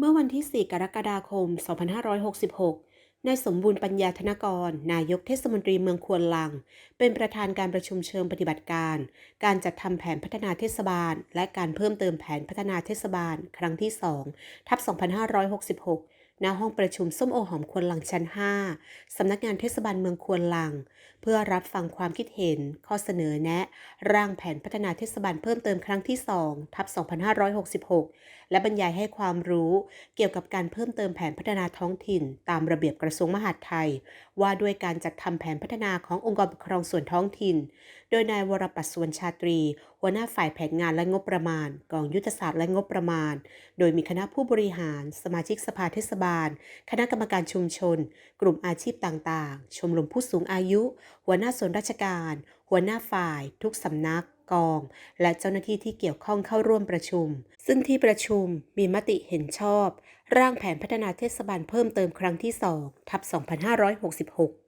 เมื่อวันที่ 4 กรกฎาคม 2566 นายสมบูรณ์ปัญญาธนกร นายกเทศมนตรีเมืองควนลัง เป็นประธานการประชุมเชิงปฏิบัติการ การจัดทำแผนพัฒนาเทศบาล และการเพิ่มเติมแผนพัฒนาเทศบาล ครั้งที่2ทับ 2566 ณ ห้องประชุมส้มโอหอมควนลังชั้น 5 สำนักงานเทศบาลเมืองควนลัง เพื่อรับฟังความคิดเห็น ข้อเสนอแนะ ร่างแผนพัฒนาเทศบาลเพิ่มเติมครั้งที่2ทับ 2566 และบรรยายให้ความรู้ เกี่ยวกับการเพิ่มเติมแผนพัฒนาท้องถิ่น ตามระเบียบกระทรวงมหาดไทย ว่าด้วยการจัดทำแผนพัฒนาขององค์กรปกครองส่วนท้องถิ่น โดยนายวรปัสสวนชาตรี หัวหน้าฝ่ายแผนงานและงบประมาณ กองยุทธศาสตร์และงบประมาณ โดยมีคณะผู้บริหาร สมาชิกสภาเทศบาล คณะกรรมการชุมชน กลุ่มอาชีพต่างๆ ชมรมผู้สูงอายุ หัวหน้าส่วนราชการ หัวหน้าฝ่าย ทุกสำนัก กอง และเจ้าหน้าที่ที่เกี่ยวข้องเข้าร่วมประชุม ซึ่งที่ประชุมมีมติเห็นชอบ ร่างแผนพัฒนาเทศบาลเพิ่มเติมครั้งที่2ทับ2566